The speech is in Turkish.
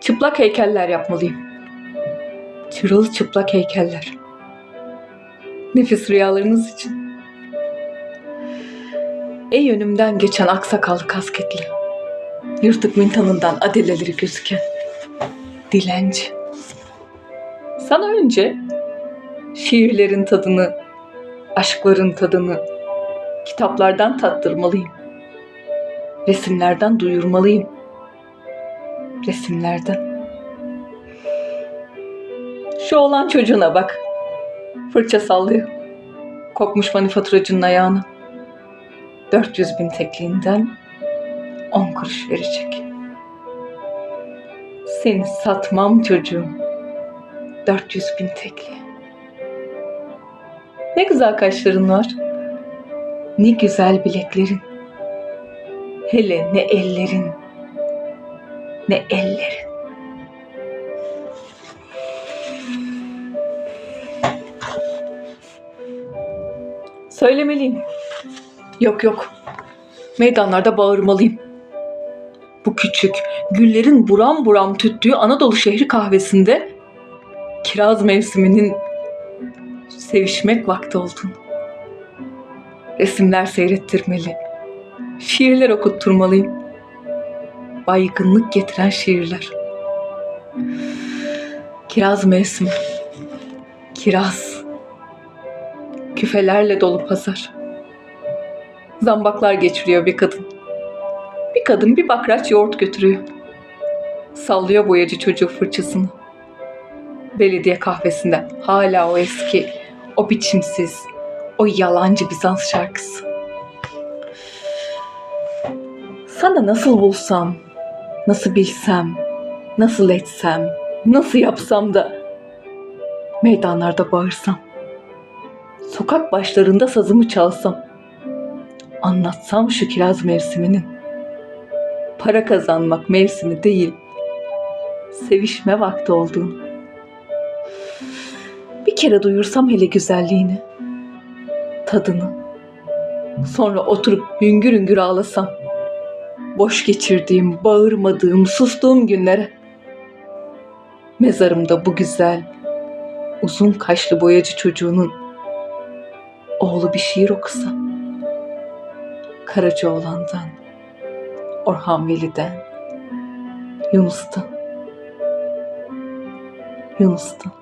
Çıplak heykeller yapmalıyım. Çırılçıplak heykeller. Nefis rüyalarınız için. Ey önümden geçen aksakallı kasketli. Yırtık mintanından adeleleri gözüken. Dilenci. Sana önce şiirlerin tadını, aşkların tadını kitaplardan tattırmalıyım. Resimlerden duyurmalıyım. Resimlerden. Şu olan çocuğuna bak. Fırça sallıyor. Kokmuş manifaturacının ayağına. 400 bin tekliğinden 10 kuruş verecek. Seni satmam çocuğum. 400 bin tekli. Ne güzel kaşların var. Ne güzel bileklerin. Hele ne ellerin. Ne ellerin. Söylemeliyim. Yok yok. Meydanlarda bağırmalıyım. Bu küçük, güllerin buram buram tüttüğü Anadolu şehri kahvesinde kiraz mevsiminin sevişmek vakti olduğunu. Resimler seyrettirmeli. Şiirler okutturmalıyım. Baygınlık getiren şiirler. Kiraz mevsimi. Kiraz. Küfelerle dolu pazar. Zambaklar geçiriyor bir kadın. Bir kadın bir bakraç yoğurt götürüyor. Sallıyor boyacı çocuğu fırçasını. Belediye kahvesinde hala o eski, o biçimsiz, o yalancı Bizans şarkısı. Sana nasıl bulsam, nasıl bilsem, nasıl etsem, nasıl yapsam da meydanlarda bağırsam, sokak başlarında sazımı çalsam, anlatsam şu kiraz mevsiminin. Para kazanmak mevsimi değil, sevişme vakti olduğunu. Bir kere duyursam hele güzelliğini, tadını. Sonra oturup hüngür hüngür ağlasam. Boş geçirdiğim, bağırmadığım, sustuğum günlere. Mezarımda bu güzel, uzun kaşlı boyacı çocuğunun oğlu bir şiir okusa. Karacaoğlan'dan, Orhan Veli'den, Yunus'tan, Yunus'tan.